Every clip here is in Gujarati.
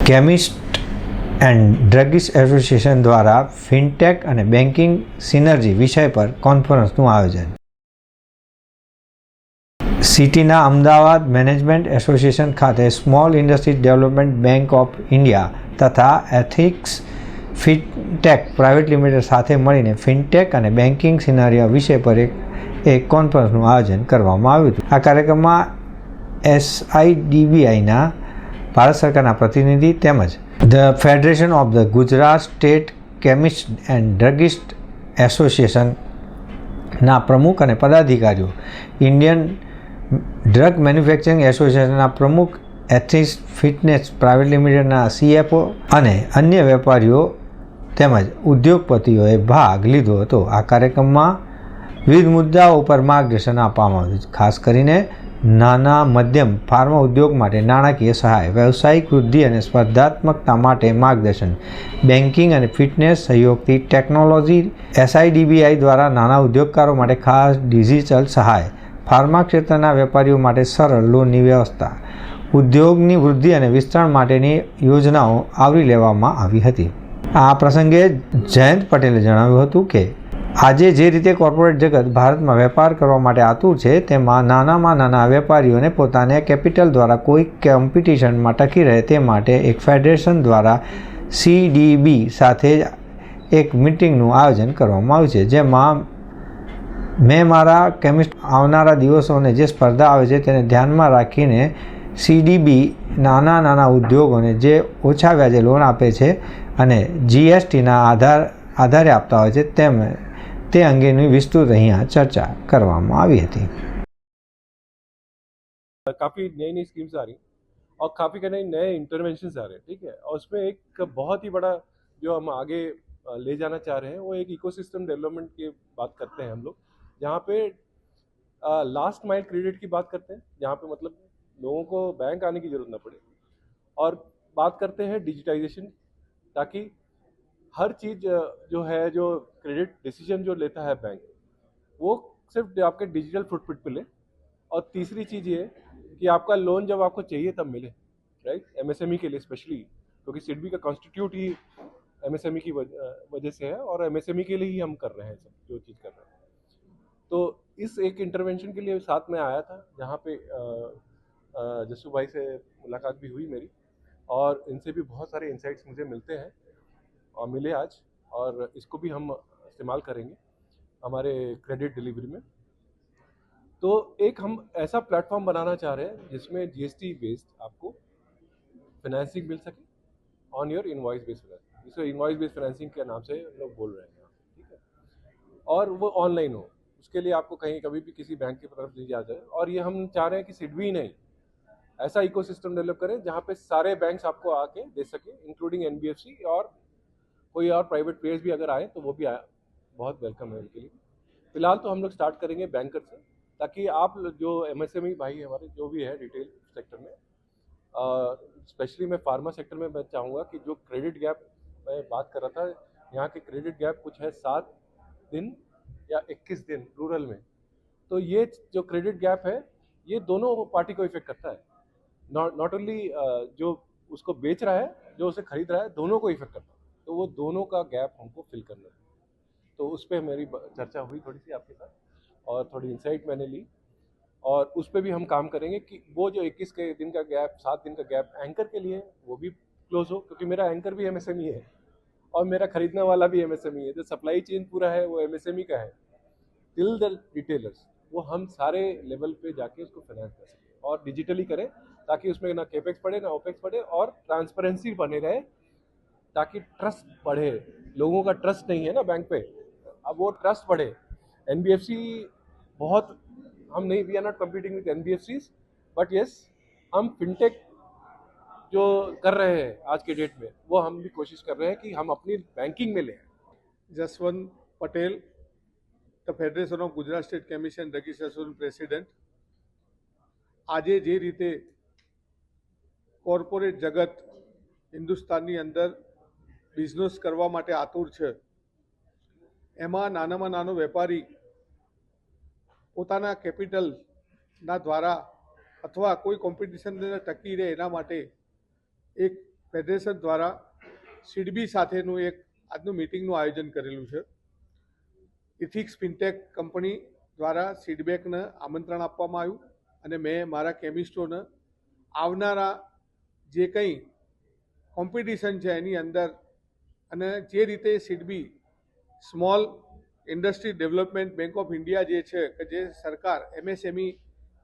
કેમિસ્ટ એન્ડ ડ્રગિસ્ટ એસોસિએશન દ્વારા ફિનટેક અને બેન્કિંગ સિનર્જી વિષય પર કોન્ફરન્સનું આયોજન. સિટીના અમદાવાદ મેનેજમેન્ટ એસોસિએશન ખાતે small industries development bank of India તથા એથિક્સ ફિનટેક પ્રાઇવેટ લિમિટેડ સાથે મળીને ફિનટેક અને બેન્કિંગ સિનારિયા વિષય પર એક એક કોન્ફરન્સનું આયોજન કરવામાં આવ્યું હતું. આ કાર્યક્રમમાં એસઆઈડીબીઆઈના ભારત સરકારના પ્રતિનિધિ તેમજ the federation of the Gujarat state chemist and druggist એસોસિએશનના પ્રમુખ અને પદાધિકારીઓ, ઇન્ડિયન ડ્રગ મેન્યુફેક્ચરિંગ એસોસિએશનના પ્રમુખ એથિસ ફિટનેસ પ્રાઇવેટ લિમિટેડના સીએફઓ અને અન્ય વેપારીઓ તેમજ ઉદ્યોગપતિઓએ ભાગ લીધો હતો. આ કાર્યક્રમમાં વિવિધ મુદ્દાઓ ઉપર માર્ગદર્શન આપવામાં આવ્યું ખાસ કરીને નાના, મધ્યમ ફાર્મા ઉદ્યોગ માટે નાણાકીય સહાય, વ્યવસાયિક વૃદ્ધિ અને સ્પર્ધાત્મકતા માટે માર્ગદર્શન, બેન્કિંગ અને ફિટનેસ સહયોગથી ટેકનોલોજી, એસઆઈડીબીઆઈ દ્વારા નાના ઉદ્યોગકારો માટે ખાસ ડિજિટલ સહાય, ફાર્મા ક્ષેત્રના વેપારીઓ માટે સરળ લોનની વ્યવસ્થા, ઉદ્યોગની વૃદ્ધિ અને વિસ્તરણ માટેની યોજનાઓ આવરી લેવામાં આવી હતી. આ પ્રસંગે જયંત પટેલે જણાવ્યું હતું કે આજે જે રીતે કોર્પોરેટ જગત ભારતમાં વેપાર કરવા માટે આતુર છે, તેમાં નાનામાં નાના વેપારીઓને પોતાને કેપિટલ દ્વારા કોઈ કોમ્પિટિશનમાં ટકી રહે તે માટે એક ફેડરેશન દ્વારા સીડીબી સાથે એક મિટિંગનું આયોજન કરવામાં આવ્યું છે, જેમાં મેં મારા કેમિસ્ટ આવનારા દિવસોને જે સ્પર્ધા આવે છે તેને ધ્યાનમાં રાખીને સીડીબી નાના નાના ઉદ્યોગોને જે ઓછા વ્યાજે લોન આપે છે અને જીએસટીના આધાર, આધારે આપતા હોય છે, તેમ તે અંગેની વિસ્તૃત અહીંયા ચર્ચા કરવામાં આવી હતી काफ़ी नई नई स्कीम्स आ रही और काफ़ी नए नए इंटरवेंशन आ रहे हैं ठीक है और उसमें एक बहुत ही बड़ा जो हम आगे अ, ले जाना चाह रहे हैं वो एक इकोसिस्टम डेवलपमेंट की बात करते हैं हम लोग जहाँ पे लास्ट माइल क्रेडिट की बात करते हैं जहाँ पे मतलब लोगों को बैंक आने की ज़रूरत ना पड़े और बात करते हैं डिजिटाइजेशन ताकि हर चीज़ जो है, जो क्रेडिट डिसीज़न जो लेता है बैंक वो सिर्फ़ आपके डिजिटल फुटप्रिंट पे ले। और तीसरी चीज़ ये कि आपका लोन जब आपको चाहिए तब मिले राइट एमएसएमई के लिए स्पेशली क्योंकि तो सिडबी का कॉन्स्टिट्यूट ही एमएसएमई की वजह से है और एमएसएमई के लिए ही हम कर रहे हैं सब, जो चीज़ कर रहे हैं। तो इस एक इंटरवेंशन के लिए साथ में आया था, जहाँ पे जस्सू भाई से मुलाकात भी हुई मेरी, और इनसे भी बहुत सारे इंसाइट्स मुझे मिलते हैं। और मिले आज और इसको भी हम इस्तेमाल करेंगे हमारे क्रेडिट डिलीवरी में। तो एक हम ऐसा प्लेटफॉर्म बनाना चाह रहे हैं जिसमें जीएसटी बेस्ड आपको फाइनेंसिंग मिल सके on your invoice based financing जिसको इनवॉइस बेस्ड फाइनेंसिंग के नाम से लोग बोल रहे हैं। ठीक है? और वो ऑनलाइन हो। उसके लिए आपको कहीं कभी भी किसी बैंक की तरफ़ दी जा जाए और ये हम चाह रहे हैं कि सिडवी नहीं, ऐसा इकोसिस्टम डेवलप करें जहाँ पे सारे बैंक्स आपको आके दे सके इंक्लूडिंग एनबीएफसी और कोई और प्राइवेट प्लेयर्स भी अगर आए तो वो भी आया बहुत वेलकम है उनके लिए। फ़िलहाल तो हम लोग स्टार्ट करेंगे बैंकर से, ताकि आप जो एम एस एम ई भाई हमारे, जो भी है रिटेल सेक्टर में स्पेशली मैं फार्मा सेक्टर में मैं चाहूँगा कि जो क्रेडिट गैप मैं बात कर रहा था, यहाँ के क्रेडिट गैप कुछ है सात दिन या इक्कीस दिन रूरल में। तो ये जो क्रेडिट गैप है, ये दोनों पार्टी को इफ़ेक्ट करता है। नॉट ओनली जो उसको बेच रहा है, जो उसे खरीद रहा है, दोनों को इफ़ेक्ट करता है। तो वो दोनों का गैप हमको फिल करना है। तो उस पर मेरी चर्चा हुई थोड़ी सी आपके साथ और थोड़ी इंसाइट मैंने ली और उस पर भी हम काम करेंगे कि वो जो 21 के दिन का गैप सात दिन का गैप एंकर के लिए वो भी क्लोज हो, क्योंकि मेरा एंकर भी एमएसएमई है और मेरा खरीदने वाला भी एमएसएमई है। जो सप्लाई चेन पूरा है, वो एमएसएमई का है। टिल द रिटेलर्स वो हम सारे लेवल पे जाके उसको फाइनेंस कर सकें और डिजिटली करें ताकि उसमें ना केपेक्स पड़े, ना ओपेक्स पड़े और ट्रांसपेरेंसी बने रहे ताकि ट्रस्ट बढ़े लोगों का ट्रस्ट नहीं है ना बैंक पे अब वो ट्रस्ट बढ़े एन बहुत हम नहीं we are not competing with an but yes हम फिनटेक जो कर रहे हैं आज के डेट में वो हम भी कोशिश कर रहे हैं कि हम अपनी बैंकिंग में लें Jaswant Patel the federation of Gujarat state commission registration president આજે જે રીતે કોર્પોરેટ જગત હિન્દુસ્તાનની અંદર બિઝનેસ કરવા માટે આતુર છે. એમાં નાનામાં નાનો વેપારી પોતાના કેપિટલના દ્વારા અથવા કોઈ કોમ્પિટિશનને ટકી રહે એના માટે એક ફેડરેશન દ્વારા સીડબી સાથેનું એક આજનું મિટિંગનું આયોજન કરેલું છે. ઇથિક્સ ફિનટેક કંપની દ્વારા સીડબેકને આમંત્રણ આપવામાં આવ્યું અને મેં મારા કેમિસ્ટોને આવનારા જે કંઈ કોમ્પિટિશન છે એની અંદર અને જે રીતે SIDBI small industry development bank of India જે છે, કે જે સરકાર એમએસએમઈ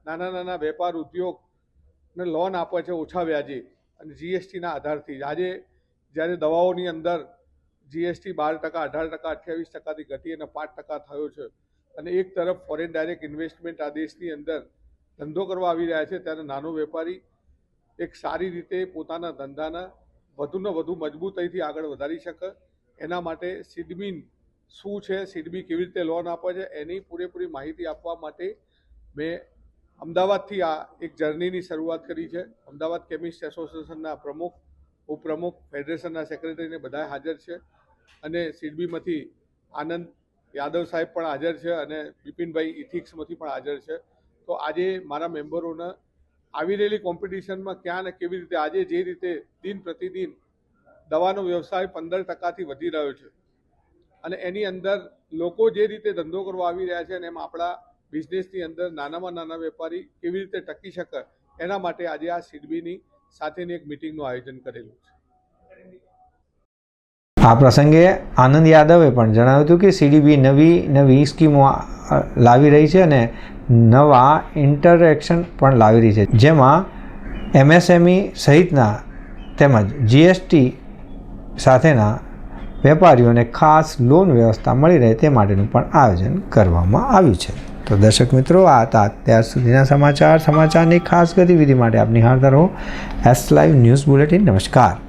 નાના નાના વેપાર ઉદ્યોગને લોન આપે છે ઓછા વ્યાજે અને જીએસટીના આધારથી આજે જ્યારે દવાઓની અંદર જીએસટી બાર ટકા, અઢાર ટકા, અઠ્યાવીસ ટકાથી ઘટી અને પાંચ ટકા થયો છે અને એક તરફ ફોરેન ડાયરેક્ટ ઇન્વેસ્ટમેન્ટ આ દેશની અંદર ધંધો કરવા આવી રહ્યા છે, ત્યારે નાનો વેપારી એક સારી રીતે પોતાના ધંધાના વધુને વધુ મજબૂતાઈથી આગળ વધારી શકે. એના માટે સિડબીન શું છે, સિડબી કેવી રીતે લોન આપે છે, એની પૂરેપૂરી માહિતી આપવા માટે મેં અમદાવાદથી આ એક જર્નીની શરૂઆત કરી છે. અમદાવાદ કેમિસ્ટ એસોસિએશનના પ્રમુખ, ઉપપ્રમુખ, ફેડરેશનના સેક્રેટરીને બધા હાજર છે અને સિડબીમાંથી આનંદ યાદવ સાહેબ પણ હાજર છે અને બિપિનભાઈ ઇથિક્સમાંથી પણ હાજર છે. તો આજે મારા મેમ્બરોને આવી રહેલી કોમ્પિટિશનમાં ક્યાં ને કેવી રીતે આજે જે રીતે દિન પ્રતિદિન દવાનો વ્યવસાય પંદર ટકાથી વધી રહ્યો છે. અને એની અંદર લોકો જે રીતે ધંધો કરવા આવી રહ્યા છે અને એમ આપણા બિઝનેસની અંદર નાનામાં નાના વેપારી કેવી રીતે ટકી શકે, એના માટે આજે આ સિડબીની સાથેની એક મિટિંગનું આયોજન કરેલું છે. આ પ્રસંગે આનંદ યાદવે પણ જણાવ્યું હતું કે સીડીબી નવી નવી સ્કીમો લાવી રહી છે અને નવા ઇન્ટરેક્શન પણ લાવી રહી છે. જેમાં એમએસએમઈ સહિતના તેમજ જીએસટી સાથેના વેપારીઓને ખાસ લોન વ્યવસ્થા મળી રહે તે માટેનું પણ આયોજન કરવામાં આવ્યું છે. તો દર્શક મિત્રો, આ હતા અત્યાર સુધીના સમાચાર. સમાચારની ખાસ ગતિવિધિ માટે આપની નિહાળતા રહો. એસ લાઈવ ન્યૂઝ બુલેટિન નમસ્કાર.